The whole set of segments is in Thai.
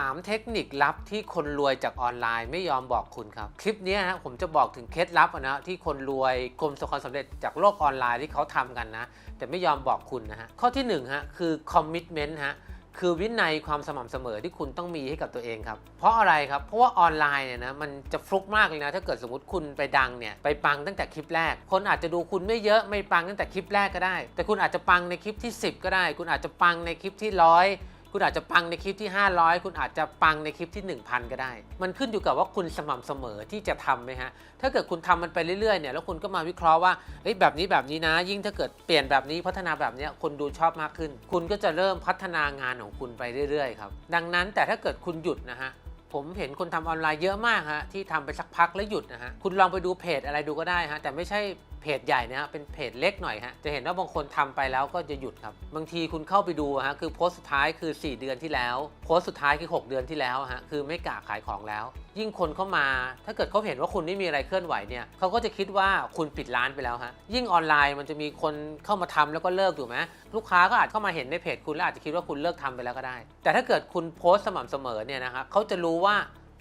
3 เทคนิคลับที่คนรวยจากออนไลน์ไม่ยอมบอกคุณครับ คลิปนี้ยฮะผมจะบอกถึงเคล็ดลับนะที่คนรวยกลมสความสำเร็จจากโลกออนไลน์ที่เขาทำกันนะ แต่ไม่ยอมบอกคุณนะฮะข้อที่1ฮะคือ commitment ฮะคือวินัยความสม่ำเสมอที่คุณต้องมีให้กับตัวเองครับ เพราะอะไรครับ เพราะว่าออนไลน์เนี่ยนะมันจะฟลุกมากเลยนะ ถ้าเกิดสมมติคุณไปดังเนี่ยไปปังตั้งแต่คลิปแรก คนอาจจะดูคุณไม่เยอะไม่ปังตั้งแต่คลิปแรกก็ได้ แต่คุณอาจจะปังในคลิปที่ 10 ก็ได้ คุณอาจจะปังในคลิปที่ร้อย คุณอาจจะปังในคลิปที่ 500 คุณอาจจะปังในคลิปที่ 1000 ก็ได้ มันขึ้นอยู่กับว่าคุณสม่ำเสมอที่จะทำไหมฮะ ถ้าเกิดคุณทำมันไปเรื่อยๆเนี่ยแล้วคุณก็มาวิเคราะห์ว่าเฮ้ยแบบนี้แบบนี้นะ ยิ่งถ้าเกิดเปลี่ยนแบบนี้พัฒนาแบบนี้คนดูชอบมากขึ้น คุณก็จะเริ่มพัฒนางานของคุณไปเรื่อยๆครับดังนั้นแต่ถ้าเกิดคุณหยุดนะฮะผมเห็นคนทำออนไลน์เยอะมากฮะที่ทำไปสักพักแล้วหยุดนะฮะคุณลองไปดูเพจอะไรดูก็ได้ฮะแต่ไม่ใช่ เพจใหญ่นะฮะเป็นเพจเล็กหน่อยฮะจะเห็นว่าบางคนทำไปแล้วก็จะหยุดครับ บางทีคุณเข้าไปดูฮะคือโพสต์สุดท้ายคือ 4 เดือนที่แล้ว โพสต์สุดท้ายคือ 6 เดือนที่แล้วฮะคือไม่กล้าขายของแล้ว ยิ่งคนเข้ามา ถ้าเกิดเขาเห็นว่าคุณไม่มีอะไรเคลื่อนไหวเนี่ยเขาก็จะคิดว่าคุณปิดร้านไปแล้วฮะยิ่งออนไลน์มันจะมีคนเข้ามาทำแล้วก็เลิกถูกไหมลูกค้าก็อาจเข้ามาเห็นในเพจคุณแล้วอาจจะคิดว่าคุณเลิกทำไปแล้วก็ได้ แต่ถ้าเกิดคุณโพสต์สม่ำเสมอเนี่ยนะครับเขาจะรู้ว่า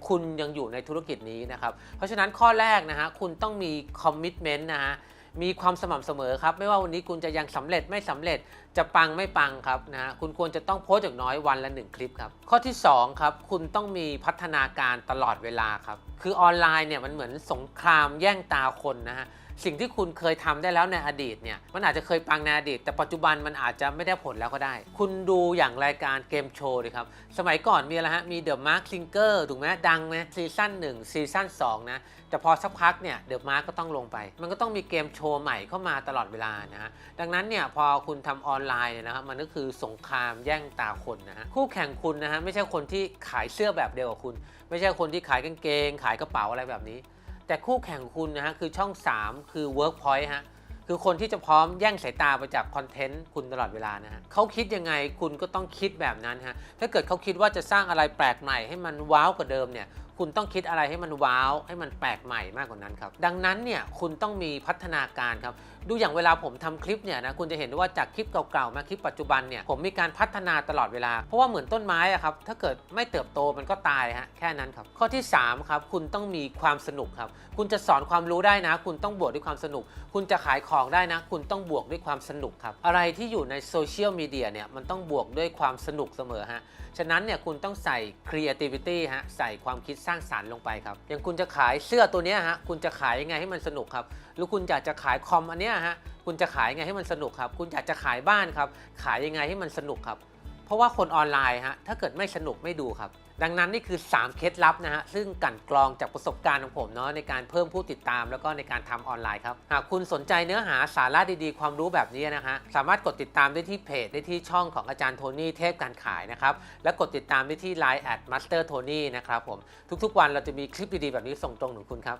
คุณยังอยู่ในธุรกิจนี้นะครับ เพราะฉะนั้นข้อแรกนะฮะคุณต้องมีคอมมิชเมนต์นะฮะ มีความสม่ำเสมอครับ ไม่ว่าวันนี้คุณจะยังสำเร็จไม่สำเร็จจะปังไม่ปังครับนะฮะคุณควรจะต้องโพสต์อย่างน้อยวันละ 1 คลิปครับ ข้อที่ 2 ครับ คุณต้องมีพัฒนาการตลอดเวลาครับ คือออนไลน์เนี่ยมันเหมือนสงครามแย่งตาคนนะฮะสิ่งที่คุณเคยทำได้แล้วในอดีตเนี่ยมันอาจจะเคยปังในอดีต แต่ปัจจุบันมันอาจจะไม่ได้ผลแล้วก็ได้ คุณดูอย่างรายการเกมโชว์ดิครับ สมัยก่อนมีอะไรฮะ มี The Mark Singer ถูกไหมดังไหมซีซั่น1ซีซั่น2นะ แต่พอสักพักเนี่ยเดอะมาร์ก็ต้องลงไป มันก็ต้องมีเกมโชว์ใหม่เข้ามาตลอดเวลานะฮะดังนั้นเนี่ยพอคุณทำออนไลน์เนี่ยนะครับมันก็คือสงครามแย่งตาคนนะฮะคู่แข่งคุณนะฮะไม่ใช่คนที่ขายเสื้อแบบเดียวกับคุณ ไม่ใช่คนที่ขายกางเกงขายกระเป๋าอะไรแบบนี้ แต่คู่แข่งคุณนะฮะคือช่อง 3 คือ Workpoint ฮะคือคนที่จะพร้อมแย่งสายตาไปจากคอนเทนต์คุณตลอดเวลานะฮะเขาคิดยังไงคุณก็ต้องคิดแบบนั้นฮะถ้าเกิดเขาคิดว่าจะสร้างอะไรแปลกใหม่ให้มันว้าวกว่าเดิมเนี่ย คุณต้องคิดอะไรให้มันว้าว ให้มันแปลกใหม่มากกว่านั้นครับ ดังนั้นเนี่ยคุณต้องมีพัฒนาการครับ ดูอย่างเวลาผมทำคลิปเนี่ยนะคุณจะเห็นได้ว่าจากคลิปเก่าๆมาคลิปปัจจุบันเนี่ยผมมีการพัฒนาตลอดเวลา เพราะว่าเหมือนต้นไม้อะครับถ้าเกิดไม่เติบโตมันก็ตายฮะแค่นั้นครับ ข้อที่3ครับคุณต้องมีความสนุกครับ คุณจะสอนความรู้ได้นะ คุณต้องบวกด้วยความสนุก คุณจะขายของได้นะ คุณต้องบวกด้วยความสนุกครับ อะไรที่อยู่ในโซเชียลมีเดียเนี่ยมันต้องบวกด้วยความสนุกเสมอฮะ ฉะนั้นเนี่ยคุณต้องใส่ creativity ฮะ ใส่ความคิดสร้างสารรค์ลงไปครับอย่างคุณจะขายเสื้อตัวนี้ฮะคุณจะขายยังไงให้มันสนุกครับหรือคุณอยากจะขายคอมอันเนี้ยฮะคุณจะขายยังไงให้มันสนุกครับ คุณอยากจะขายบ้านครับ ขายยังไงให้มันสนุกครับ เพราะว่าคนออนไลน์ฮะถ้าเกิดไม่สนุกไม่ดูครับ ดังนั้นนี่คือ 3 เคล็ดลับนะฮะซึ่งกันกรองจากประสบการณ์ของผมเนาะในการเพิ่มผู้ติดตามแล้วก็ในการทำออนไลน์ครับ หากคุณสนใจเนื้อหาสาระดีๆ ความรู้แบบนี้นะฮะสามารถกดติดตามได้ที่เพจได้ที่ช่องของอาจารย์โทนี่เทพการขายนะครับและกดติดตามได้ที่ Line at Master Tony นะครับผมทุกๆวันเราจะมีคลิปดีๆแบบนี้ส่งตรงถึงคุณครับ